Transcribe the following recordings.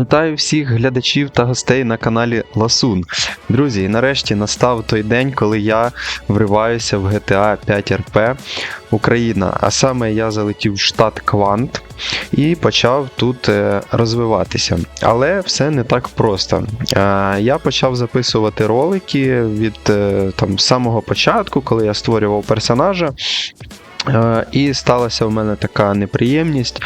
Вітаю всіх глядачів та гостей на каналі Ласун. Друзі, нарешті настав той день, коли я вриваюся в GTA 5 RP Україна. А саме я залетів в штат Квант і почав тут е, розвиватися. Але все не так просто. Е, Я почав записувати ролики від е, там, самого початку, коли я створював персонажа. І сталася в мене така неприємність.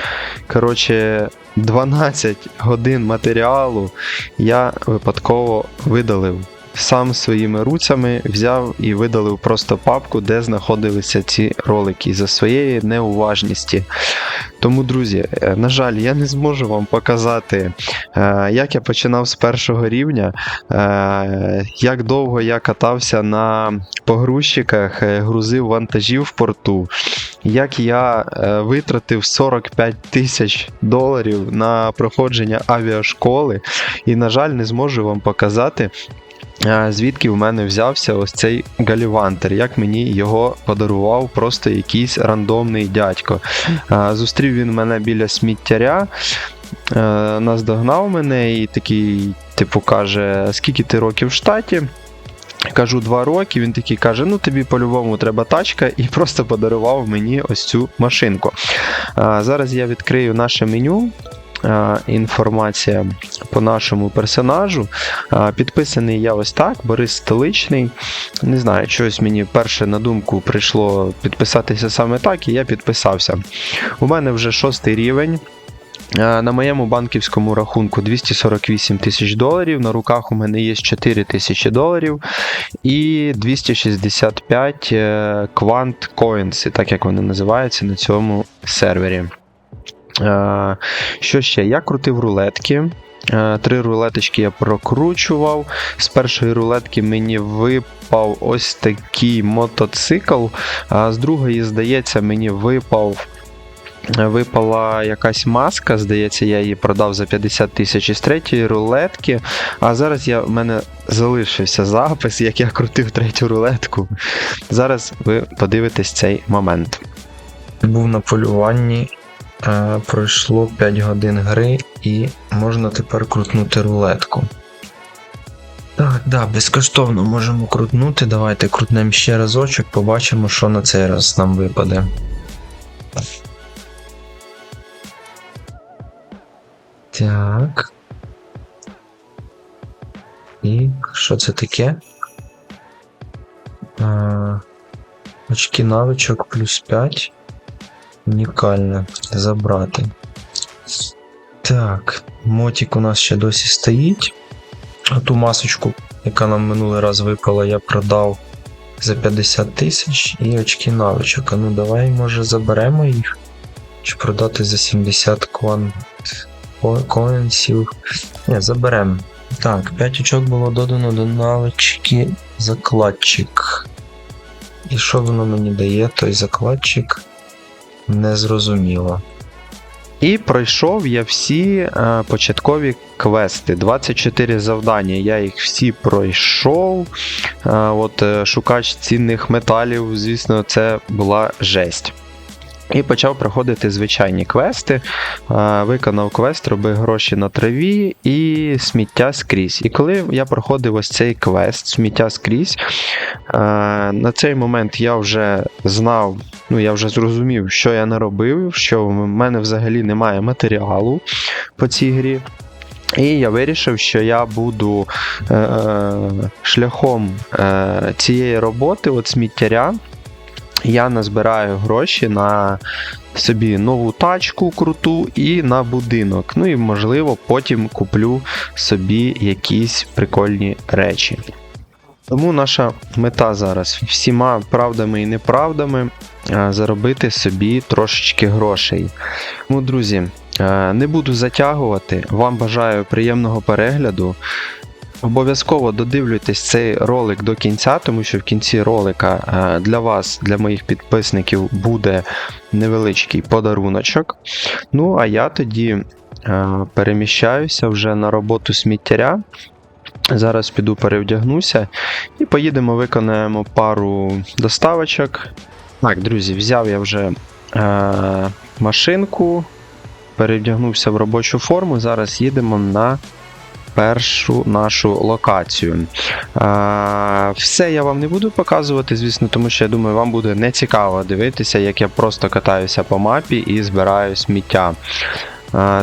Коротше, 12 годин матеріалу я випадково видалив. Сам своїми руцями взяв і видалив просто папку, де знаходилися ці ролики за своєї неуважності. Тому, друзі, е, на жаль, я не зможу вам показати, е, як я починав з першого рівня, е, як довго я катався на погрузчиках, грузив вантажів в порту, як я витратив 45 тисяч доларів на проходження авіашколи, і, на жаль, не зможу вам показати. Звідки в мене взявся ось цей галівантер, як мені його подарував просто якийсь рандомний дядько. Зустрів він мене біля сміттяря, наздогнав мене і такий, типу, каже: скільки ти років в штаті? Кажу два роки, він такий каже: ну тобі по-любому треба тачка, і просто подарував мені ось цю машинку. А, зараз я відкрию наше меню. А, Інформація по нашому персонажу. Підписаний я ось так, Борис Столичний. Не знаю, щось мені перше на думку прийшло підписатися саме так, і я підписався. У мене вже шостий рівень. Е, На моєму банківському рахунку 248 тисяч доларів. На руках у мене є 4 тисячі доларів і 265 е, Quant так як вони називаються на цьому сервері. Е, Що ще? Я крутив рулетки. Е, Три рулеточки я прокручував. З першої рулетки мені випав ось такий мотоцикл, а з другої, здається, мені випав випала якась маска, здається, я її продав за 50 тисяч із третьої рулетки. А зараз я, в мене залишився запис, як я крутив третю рулетку. Зараз ви подивитесь цей момент. Був на полюванні, пройшло 5 годин гри і можна тепер крутнути рулетку. Так, да, безкоштовно можемо крутнути. Давайте крутнемо ще разочок, побачимо, що на цей раз нам випаде. Так. І що це таке? А, очки навичок плюс 5. Унікально. Забрати. Так, мотик у нас ще досі стоїть. А ту масочку, яка нам минулий раз випала, я продав за 50 тисяч і очки навичок. А ну давай, може, заберемо їх. Чи продати за 70 квант ко- коінсів. Ні, заберемо. Так, 5 очок було додано до навички закладчик. І що воно мені дає, той закладчик? Незрозуміло. І пройшов я всі е, початкові квести. 24 завдання. Я їх всі пройшов. Е, от е, шукач цінних металів, звісно, це була жесть. І почав проходити звичайні квести. Виконав квест, роби гроші на траві і сміття скрізь. І коли я проходив ось цей квест, сміття скрізь, на цей момент я вже знав, ну я вже зрозумів, що я наробив, що в мене взагалі немає матеріалу по цій грі. І я вирішив, що я буду е, е, шляхом е, цієї роботи, от сміттяря, я назбираю гроші на собі нову тачку круту і на будинок. Ну і можливо потім куплю собі якісь прикольні речі. Тому наша мета зараз всіма правдами і неправдами е, заробити собі трошечки грошей. Тому, друзі, е, не буду затягувати. Вам бажаю приємного перегляду. Обов'язково додивлюйтесь цей ролик до кінця, тому що в кінці ролика е, для вас, для моїх підписників, буде невеличкий подаруночок. Ну, а я тоді е, переміщаюся вже на роботу сміттяря. Зараз піду перевдягнуся і поїдемо, виконаємо пару доставочок. Так, друзі, взяв я вже е, машинку, перевдягнувся в робочу форму. Зараз їдемо на першу нашу локацію. Все я вам не буду показувати, звісно, тому що я думаю, вам буде нецікаво дивитися, як я просто катаюся по мапі і збираю сміття.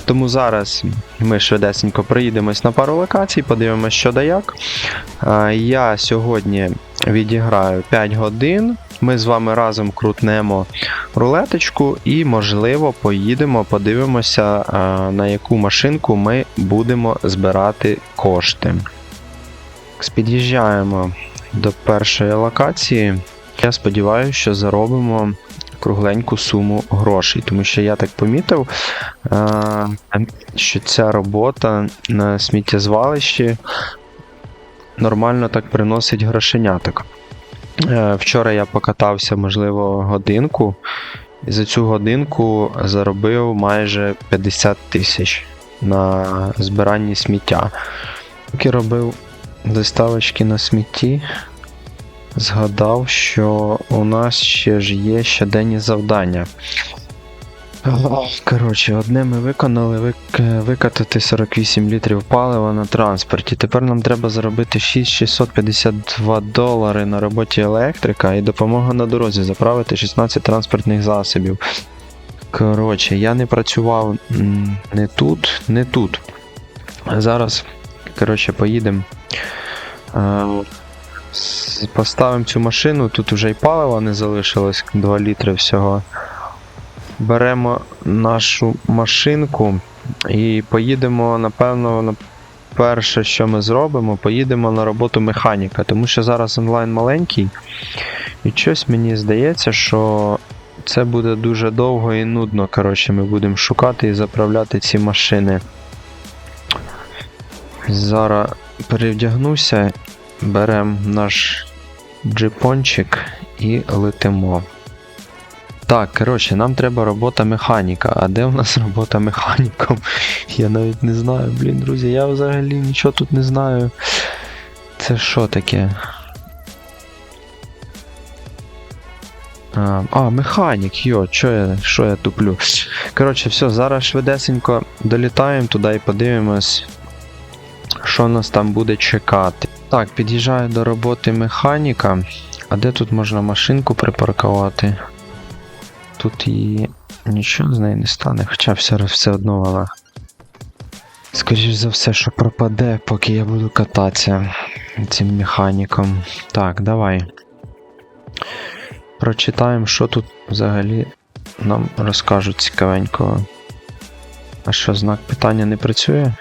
Тому зараз ми швидесенько приїдемось на пару локацій, подивимося, що да як. Я сьогодні відіграю 5 годин. Ми з вами разом крутнемо рулеточку і, можливо, поїдемо, подивимося, на яку машинку ми будемо збирати кошти. Під'їжджаємо до першої локації. Я сподіваюся, що заробимо кругленьку суму грошей, тому що я так помітив, що ця робота на сміттєзвалищі нормально так приносить грошеняток. Е, Вчора я покатався, можливо, годинку, і за цю годинку заробив майже 50 тисяч на збиранні сміття. Поки робив доставочки на смітті, згадав, що у нас ще ж є щоденні завдання. Коротше, одне ми виконали вик- викатати 48 літрів палива на транспорті. Тепер нам треба заробити 6652 долари на роботі електрика і допомога на дорозі заправити 16 транспортних засобів. Коротше, я не працював не тут, не тут. Зараз, коротше, поїдемо. Поставимо цю машину, тут вже й палива не залишилось, 2 літри всього. Беремо нашу машинку і поїдемо, напевно, на перше, що ми зробимо, поїдемо на роботу механіка, тому що зараз онлайн маленький, і щось мені здається, що це буде дуже довго і нудно. Коротше, ми будемо шукати і заправляти ці машини. Зараз перевдягнуся, беремо наш джипончик і летимо. Так, коротше, нам треба робота механіка. А де в нас робота механіком? Я навіть не знаю. Блін, друзі, я взагалі нічого тут не знаю. Це що таке? А, механік, йо, що я, що я туплю? Коротше, все, зараз швидесенько долітаємо туди і подивимось, що нас там буде чекати. Так, під'їжджаю до роботи механіка. А де тут можна машинку припаркувати? Тут її нічого з неї не стане, хоча все, все одно вона. Скоріш за все, що пропаде, поки я буду кататися цим механіком. Так, давай. Прочитаємо, що тут взагалі нам розкажуть цікавенького. А що, знак питання не працює?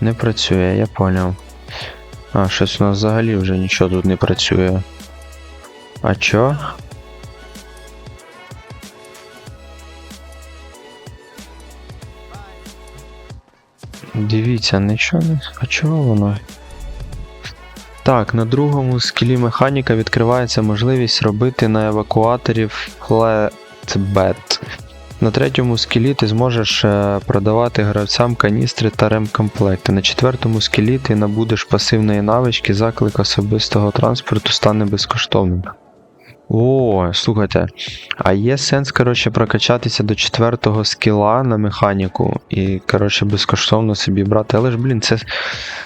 Не працює, я поняв. А, щось у нас взагалі вже нічого тут не працює. А чо? Дивіться, нічого не. А чого воно? Так, на другому скілі механіка відкривається можливість робити на евакуаторі флетбет. На третьому скілі ти зможеш е, продавати гравцям каністри та ремкомплекти. На четвертому скілі ти набудеш пасивної навички, заклик особистого транспорту стане безкоштовним. О, слухайте. А є сенс, коротше, прокачатися до четвертого скіла на механіку і, коротше, безкоштовно собі брати. Але ж, блін, це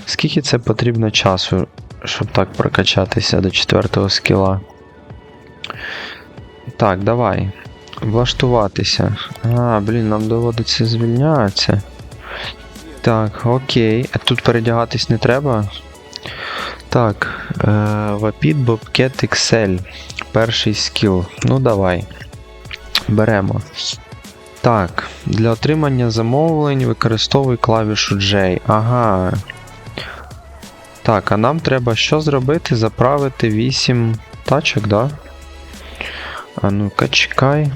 скільки це потрібно часу, щоб так прокачатися до четвертого скіла? Так, давай. Влаштуватися. А, блін, нам доводиться звільнятися. Так, окей. А тут передягатись не треба. Так, Vapid Bobcat XL. Перший скіл. Ну давай. Беремо. Так, для отримання замовлень використовуй клавішу J. Ага. Так, а нам треба що зробити? Заправити 8 тачок, да? А ну-ка, чекай.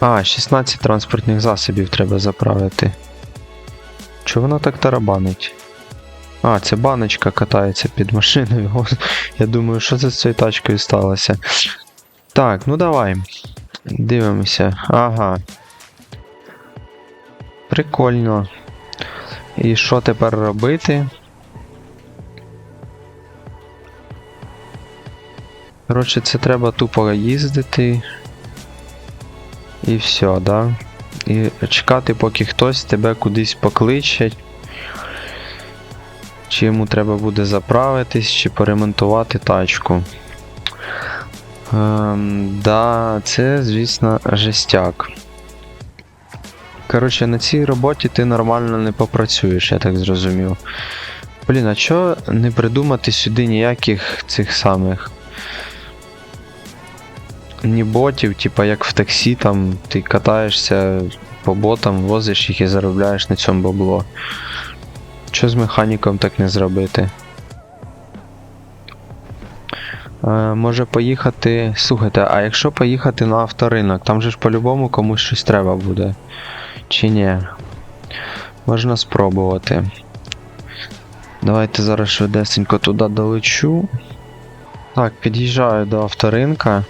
А, 16 транспортних засобів треба заправити. Чого вона так тарабанить? А, це баночка катається під машиною. Я думаю, що це з цією тачкою сталося. Так, ну давай. Дивимося. Ага. Прикольно. І що тепер робити? Коротше, це треба тупо їздити. І все, да? і чекати, поки хтось тебе кудись покличе. Чи йому треба буде заправитись, чи поремонтувати тачку. Ем, да, це, звісно, жестяк. Коротше, на цій роботі ти нормально не попрацюєш, я так зрозумів. Блін, а чого не придумати сюди ніяких цих самих. Ні ботів, типа як в таксі, там ти катаєшся по ботам, возиш їх і заробляєш на цьому бабло. Що з механіком так не зробити? Е, може поїхати. Слухайте, а якщо поїхати на авторинок, там же ж по-любому комусь щось треба буде. Чи ні? Можна спробувати. Давайте зараз швидесенько туди долечу. Так, під'їжджаю до авторинка.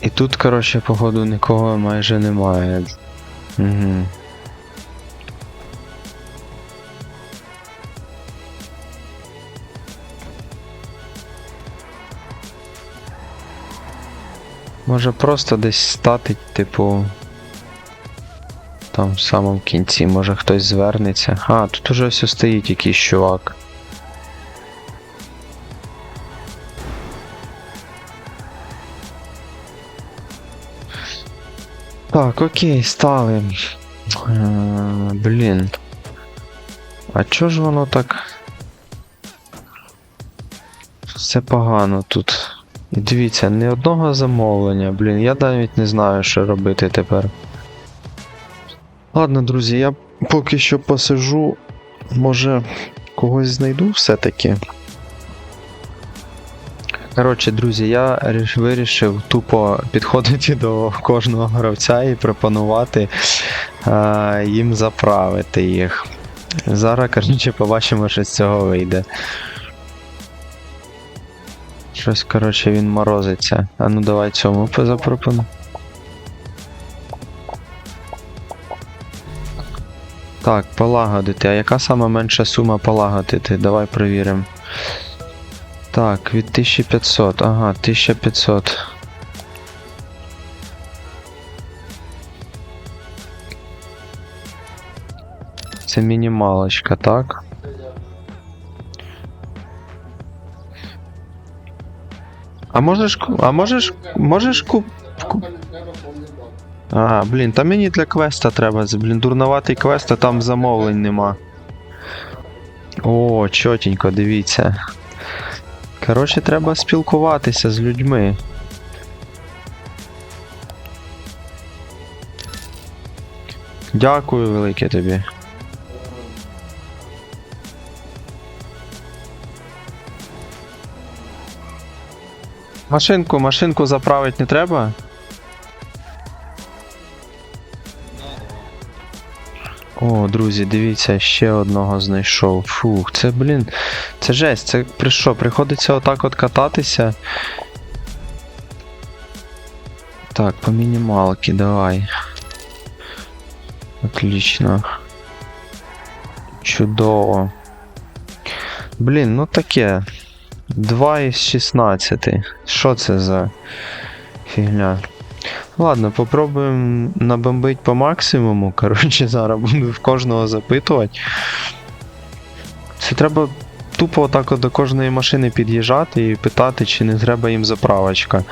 І тут, коротше, походу нікого майже немає. Угу. Може просто десь стати, типу. Там в самому кінці, може хтось звернеться. А, тут уже все стоїть якийсь чувак. Так, окей, стали. Е, блін. А чо ж воно так. Все погано тут. Дивіться, ні одного замовлення, блін, я навіть не знаю, що робити тепер. Ладно, друзі, я поки що посижу. Може, когось знайду все-таки. Коротше, друзі, я вирішив тупо підходити до кожного гравця і пропонувати е, їм заправити їх. Зараз, коротше, побачимо, що з цього вийде. Щось, коротше, він морозиться. А ну давай цьому запропону. Так, полагодити. А яка сама менша сума полагодити? Давай перевіримо. Так, від 1500. Ага, 1500. Це мінімалочка, так? А можеш. А можеш. Можеш куп. ку- А, блін, та мені для квеста треба. Блін, дурноватий квест, а там замовлень нема. О, чотенько, дивіться. Коротше, треба спілкуватися з людьми. Дякую велике тобі. Машинку, машинку заправити не треба? О, друзі, дивіться, ще одного знайшов. Фух, це, блін, це жесть, це при що? Приходиться отак от кататися. Так, по мінімалки, давай. Отлично. Чудово. Блін, ну таке. 2 із 16. Що це за фігня? Ладно, попробуємо набомбить по максимуму. Коротше, зараз буду в кожного запитувати. Це треба тупо отак до кожної машини під'їжджати і питати, чи не треба їм заправочка.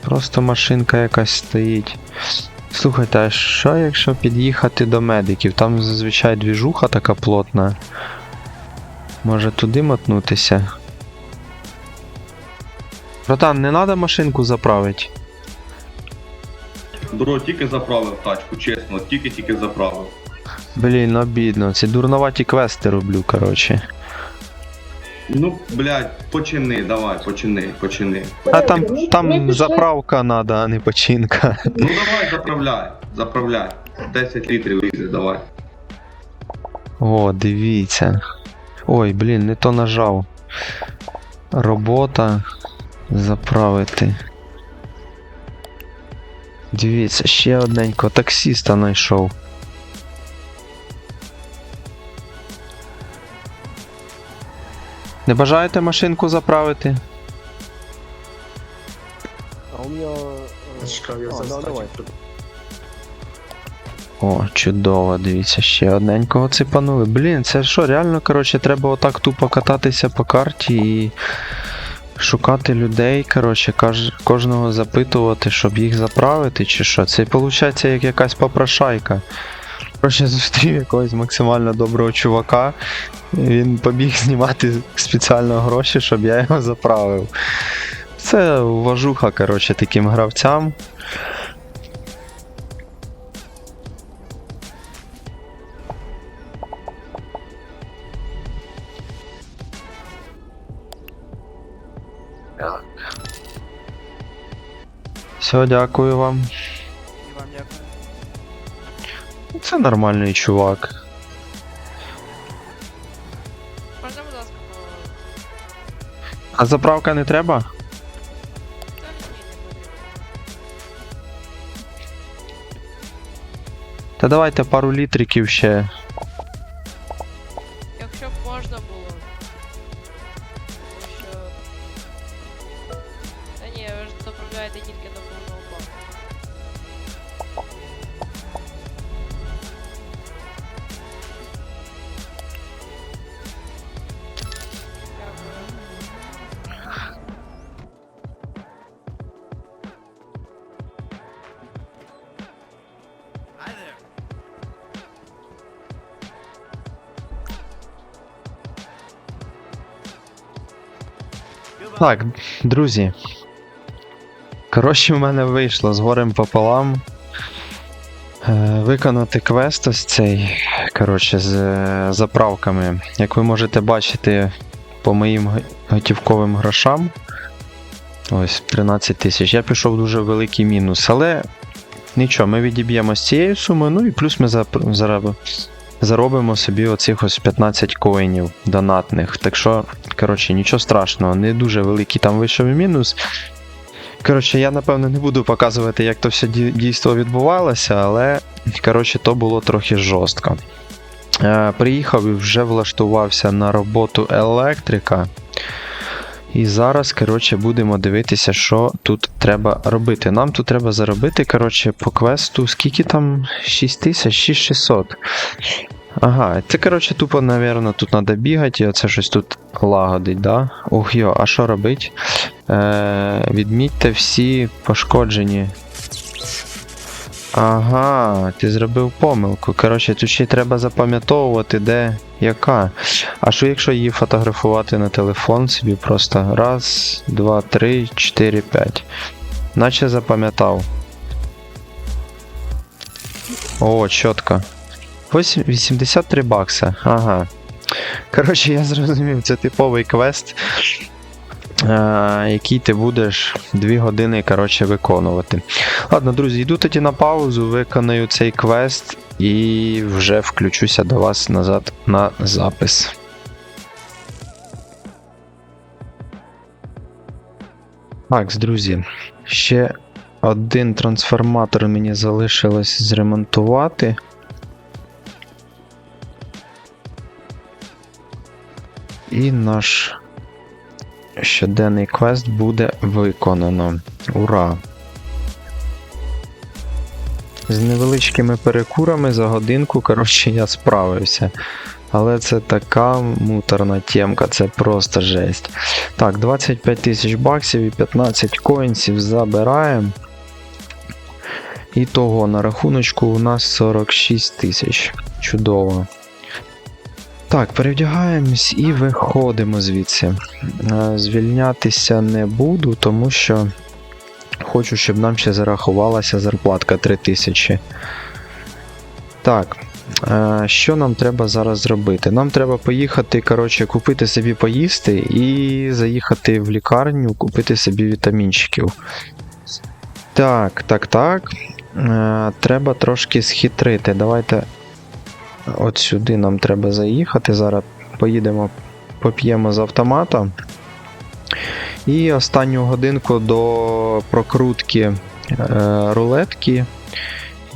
Просто машинка якась стоїть. Слухайте, а що якщо під'їхати до медиків? Там зазвичай двіжуха така плотна. Може туди мотнутися? Братан, не треба машинку заправити. Бро, тільки заправив тачку, чесно, тільки-тільки заправив. Блін, обідно. Ці дурноваті квести роблю, коротше. Ну, блядь, почини, давай, почини, почини. А там, там заправка надо, а не починка. Ну давай, заправляй, заправляй. 10 літрів лізе, давай. О, дивіться. Ой, блін, не то нажав. Робота. Заправити. Дивіться, ще одненько таксіста знайшов. Не бажаєте машинку заправити? А у меня... э, я а, за да, давай. О, чудово, дивіться, ще одненького ципанули. Блін, це що, реально, коротше, треба отак тупо кататися по карті і шукати людей, коротше, каж- кожного запитувати, щоб їх заправити, чи що. Це виходить як якась попрошайка. Коротше, зустрів якогось максимально доброго чувака. Він побіг знімати спеціально гроші, щоб я його заправив. Це уважуха, коротше, таким гравцям. Все, дякую вам. І вам дякую. Це нормальний чувак. Можна, будь ласка. А заправка не треба? Та давайте пару літриків ще. Так, друзі. Коротше, в мене вийшло з горем пополам. Е, виконати квест ось цей. Коротше, з е, заправками. Як ви можете бачити по моїм готівковим грошам. Ось 13 тисяч. Я пішов в дуже великий мінус. Але нічого, ми відіб'ємо з цієї суми, ну і плюс ми зараб- заробимо собі оцих ось 15 коїнів донатних. Так що, коротше, нічого страшного, не дуже великий там вийшов мінус. Коротше, я напевно не буду показувати, як то все дійство відбувалося, але коротше, то було трохи жорстко. Е, приїхав і вже влаштувався на роботу електрика. І зараз, коротше, будемо дивитися, що тут треба робити. Нам тут треба заробити, коротше, по квесту, скільки там? 6600. Ага, це, коротше, тупо, напевно, тут треба бігати, і оце щось тут лагодить, да? Ух йо, а що робить? Е, відмітьте всі пошкоджені. Ага, ти зробив помилку. Коротше, тут ще треба запам'ятовувати, де яка. А що якщо її фотографувати на телефон собі просто раз, два, три, чотири, п'ять. Наче запам'ятав. О, чітко. Ось 83 бакса. Ага. Коротше, я зрозумів, це типовий квест, який ти будеш 2 години коротше, виконувати. Ладно, друзі, йду тоді на паузу, виконаю цей квест і вже включуся до вас назад на запис. Так, друзі, ще один трансформатор мені залишилось зремонтувати. І наш щоденний квест буде виконано. Ура! З невеличкими перекурами за годинку, коротше, я справився. Але це така муторна темка, це просто жесть. Так, 25 тисяч баксів і 15 коінсів забираємо. І того на рахуночку у нас 46 тисяч. Чудово. Так, перевдягаємось і виходимо звідси. Е, Звільнятися не буду, тому що хочу, щоб нам ще зарахувалася зарплатка 3000. Так. е, Що нам треба зараз зробити? Нам треба поїхати, коротше, купити собі поїсти і заїхати в лікарню, купити собі вітамінчиків. Так, так, так. Е, Треба трошки схитрити. Давайте От сюди нам треба заїхати. Зараз поїдемо, поп'ємо з автомата. І останню годинку до прокрутки е, рулетки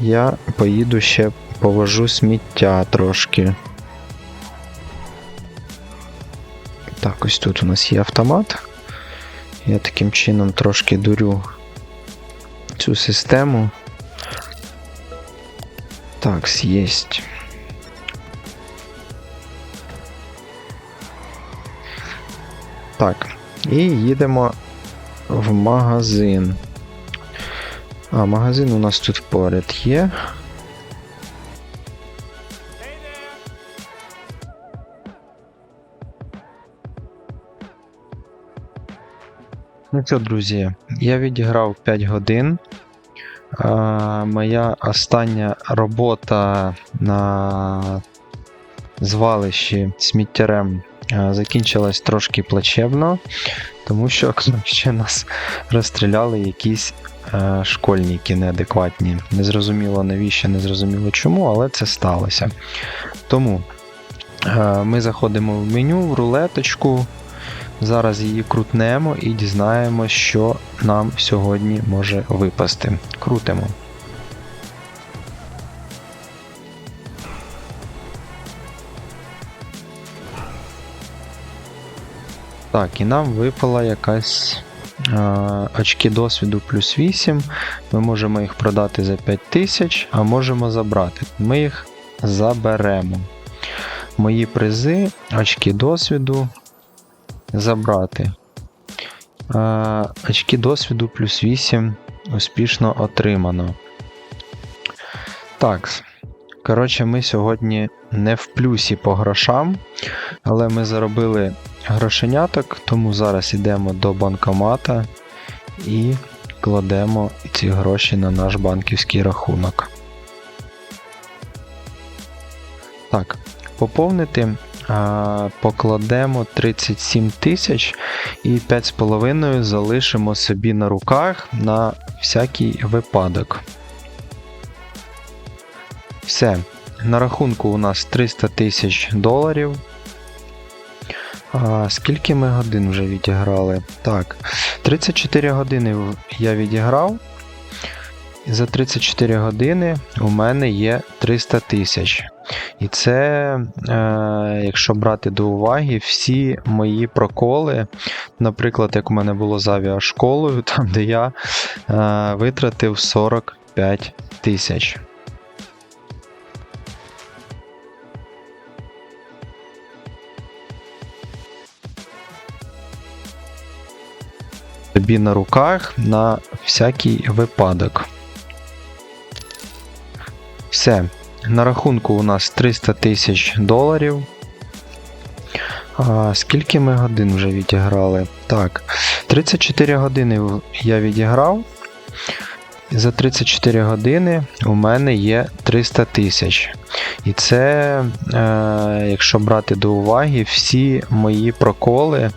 я поїду ще повожу сміття трошки. Так, ось тут у нас є автомат. Я таким чином трошки дурю цю систему. Так, єсть. Так, і їдемо в магазин. А, магазин у нас тут поряд є. Ну що, друзі, я відіграв 5 годин. А, моя остання робота на звалищі сміттярем закінчилась трошки плачевно, тому що ще нас розстріляли якісь е, школьники неадекватні. Незрозуміло навіщо, незрозуміло чому, але це сталося. Тому е, ми заходимо в меню, в рулеточку. Зараз її крутнемо і дізнаємося, що нам сьогодні може випасти. Крутимо. Так, і нам випала якась е, очки досвіду плюс 8. Ми можемо їх продати за 5000, а можемо забрати. Ми їх заберемо. Мої призи, очки досвіду, забрати. Е, очки досвіду плюс 8 успішно отримано. Так. Коротше, ми сьогодні не в плюсі по грошам, але ми заробили грошеняток, тому зараз йдемо до банкомата і кладемо ці гроші на наш банківський рахунок. Так, поповнити а, покладемо 37 тисяч і 5,5 залишимо собі на руках на всякий випадок. Все. На рахунку у нас 300 тисяч доларів. А, скільки ми годин вже відіграли? Так, 34 години я відіграв. За 34 години у мене є 300 тисяч. І це, е, якщо брати до уваги, всі мої проколи, наприклад, як у мене було з авіашколою, там де я е, витратив 45 тисяч. Тобі на руках на всякий випадок. Все. На рахунку у нас 300 тисяч доларів. А, скільки ми годин вже відіграли? Так, 34 години я відіграв. За 34 години у мене є 300 тисяч. І це, е, якщо брати до уваги, всі мої проколи,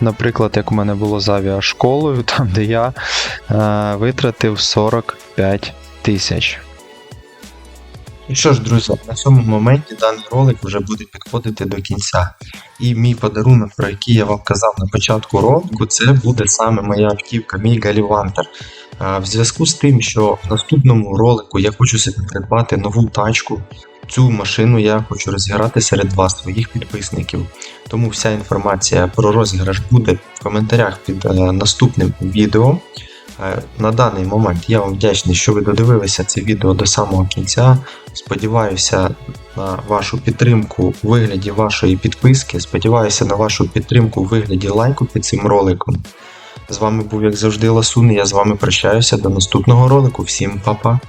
наприклад, як у мене було з авіашколою, там де я е, витратив 45 тисяч. І що ж, друзі, на цьому моменті даний ролик вже буде підходити до кінця. І мій подарунок, про який я вам казав на початку ролику, це буде саме моя автівка, мій Галівантер. В зв'язку з тим, що в наступному ролику я хочу собі придбати нову тачку. Цю машину я хочу розіграти серед вас, своїх підписників. Тому вся інформація про розіграш буде в коментарях під е, наступним відео. Е, На даний момент я вам вдячний, що ви додивилися це відео до самого кінця. Сподіваюся на вашу підтримку у вигляді вашої підписки. Сподіваюся на вашу підтримку у вигляді лайку під цим роликом. З вами був, як завжди, Ласун, я з вами прощаюся до наступного ролику. Всім па-па!